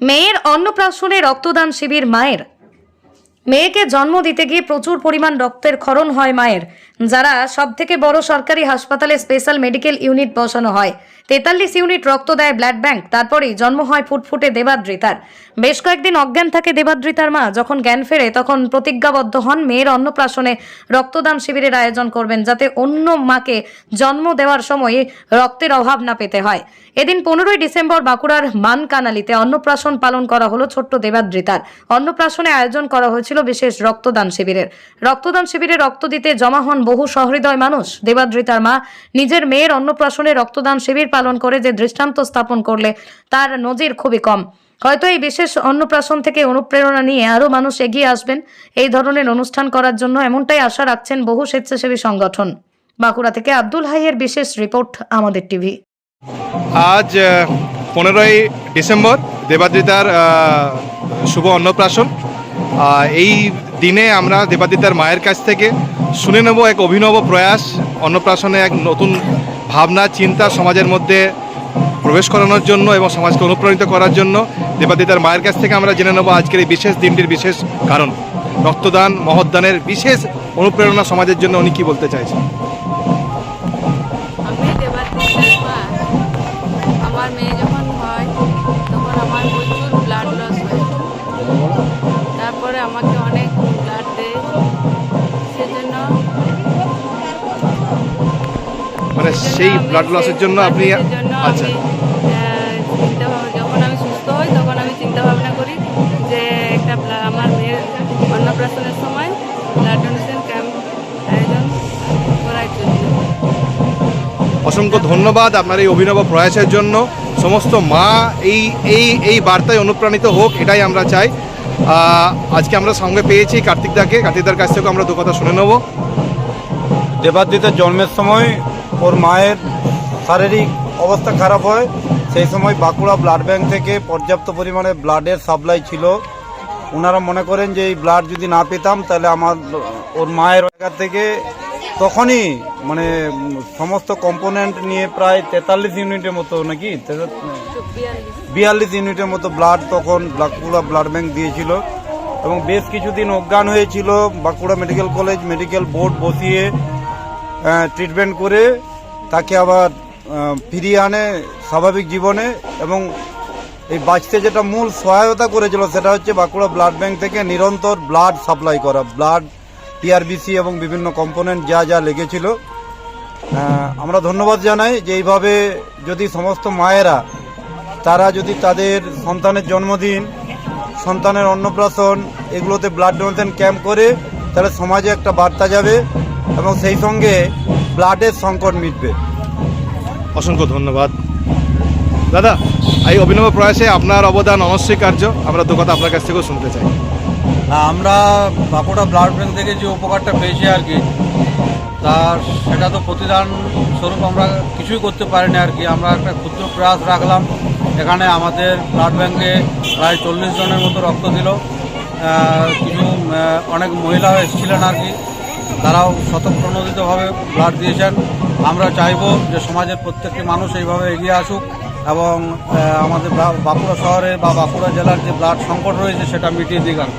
মেয়ের অন্নপ্রাশনে রক্তদান শিবির মায়ের। মেয়েকে জন্ম দিতে গিয়ে প্রচুর পরিমাণ রক্তের ক্ষরণ হয় মায়ের, যারা সব থেকে বড় সরকারি হাসপাতালে স্পেশাল মেডিকেল ইউনিট বসানো হয়। তেতাল্লিশ ইউনিট রক্ত দেয় ব্লাড ব্যাংক, তারপরেই জন্ম হয় ফুটফুটে দেবাদ্রিতার। বেশ কয়েকদিন অজ্ঞান থাকে দেবাদ্রিতার মা, যখন জ্ঞান ফেরে তখন প্রতিজ্ঞাবদ্ধ হন মেয়ের অন্নপ্রাশনে রক্তদান শিবিরের আয়োজন করবেন, যাতে অন্য মাকে জন্ম দেওয়ার সময় রক্তের অভাব না পেতে হয়। এদিন পনেরোই ডিসেম্বর বাঁকুড়ার মানকানালিতে অন্নপ্রাশন পালন করা হলো ছোট্ট দেবাদ্রিতার। অন্নপ্রাশনে আয়োজন করা হয়েছিল বিশেষ রক্তদান শিবিরের। রক্তদান শিবিরে রক্ত দিতে জমা হন বহু সহৃদয় মানুষ। দেবাদ্রিতার মা নিজের মেয়ের অন্নপ্রাশনে রক্তদান শিবির পালন করে যে দৃষ্টান্ত স্থাপন করলে তার নজির খুবই কম। হয়তো এই বিশেষ অন্নপ্রাশন থেকে অনুপ্রেরণা নিয়ে আরও মানুষ এগিয়ে আসবেন। এই ধরনের অনুষ্ঠান করার জন্য এমনটাই আশা রাখছেন বহু স্বেচ্ছাসেবী সংগঠন। বাঁকুড়া থেকে আব্দুল হাইয়ের বিশেষ রিপোর্ট, আমাদের টিভি। আজ পনেরোই ডিসেম্বর দেবাদ্রিতার শুভ অন্নপ্রাশন। এই দিনে আমরা দেবাদ্রিতার মায়ের কাছ থেকে শুনে নেব এক অভিনব প্রয়াস, অন্নপ্রাশনে এক নতুন ভাবনা, চিন্তা সমাজের মধ্যে প্রবেশ করানোর জন্য এবং সমাজকে অনুপ্রাণিত করার জন্য দেবাদ্রিতার মায়ের কাছ থেকে আমরা জেনে নেব আজকের এই বিশেষ দিনটির বিশেষ কারণ। রক্তদান মহদানের বিশেষ অনুপ্রেরণা সমাজের জন্য উনি কি বলতে চাইছেন? তারপরে আমাকে অনেক ব্লাড দেয়। সেজন্য মানে সেই ব্লাড লসের জন্য আপনি আচ্ছা। চিন্তা যখন আমি সুস্থ হই তখন আমি চিন্তা ভাবনা করি যে একটা আমার মেয়ের অন্নপ্রাশনের সময় ব্লাড ডোনেশন ক্যাম্প আয়োজন করার জন্য। অসংখ্য ধন্যবাদ আপনার এই অভিনব প্রয়াসের জন্য। সমস্ত মা এই এই এই বার্তায় অনুপ্রাণিত হোক এটাই আমরা চাই। আজকে আমরা সঙ্গে পেয়েছি কার্তিক দাকে। কার্তিক দার কাছ থেকেও আমরা দু কথা শুনে নেব। দেবাদ্রিতের জন্মের সময় ওর মায়ের শারীরিক অবস্থা খারাপ হয়। সেই সময় বাঁকুড়া ব্লাড ব্যাংক থেকে পর্যাপ্ত পরিমাণে ব্লাডের সাপ্লাই ছিল। ওনারা মনে করেন যে এই ব্লাড যদি না পেতাম, তাহলে আমার, ওর মায়ের জায়গা থেকে তখনই মানে সমস্ত কম্পোনেন্ট নিয়ে প্রায় তেতাল্লিশ ইউনিটের মতো নাকি? বিয়াল্লিশ ইউনিটের মতো ব্লাড তখন বাঁকুড়া ব্লাড ব্যাংক দিয়েছিল। এবং বেশ কিছুদিন অজ্ঞান হয়েছিল Bankura medical college medical board বসিয়ে ট্রিটমেন্ট করে তাকে আবার ফিরিয়ে আনে স্বাভাবিক জীবনে এবং এই বাঁচতে যেটা মূল সহায়তা করেছিল সেটা হচ্ছে বাঁকুড়া ব্লাড ব্যাংক থেকে নিরন্তর ব্লাড সাপ্লাই করা ব্লাড টিআরবিসি এবং বিভিন্ন কম্পোনেন্ট যা যা লেগেছিল। আমরা ধন্যবাদ জানাই যে এইভাবে যদি সমস্ত মায়েরা, তারা যদি তাদের সন্তানের জন্মদিন, সন্তানের অন্নপ্রাশন এগুলোতে ব্লাড ডোনেশন ক্যাম্প করে, তাহলে সমাজে একটা বার্তা যাবে এবং সেই সঙ্গে ব্লাডের সংকট মিটবে। অসংখ্য ধন্যবাদ। দাদা, এই অভিনব প্রয়াসে আপনার অবদান অনস্বীকার্য। আমরা দু কথা আপনার কাছ থেকেও শুনতে চাই। আমরা বাঁকুড়া ব্লাড ব্যাঙ্ক থেকে যে উপকারটা পেয়েছি আর কি, তা সেটা তো প্রতিদান স্বরূপ আমরা কিছুই করতে পারিনি আর কি। আমরা একটা ক্ষুদ্র প্রয়াস রাখলাম, এখানে আমাদের ব্লাড ব্যাঙ্কে প্রায় চল্লিশ জনের মতো রক্ত দিল। কিছু অনেক মহিলা এসেছিলেন আর কি, তারাও স্বতঃপ্রণোদিতভাবে ব্লাড দিয়েছেন। আমরা চাইব যে সমাজের প্রত্যেকটি মানুষ এইভাবে এগিয়ে আসুক এবং আমাদের বাঁকুড়া শহরে বা বাঁকুড়া জেলার যে ব্লাড সংকট রয়েছে সেটা মিটিয়ে দিক আর।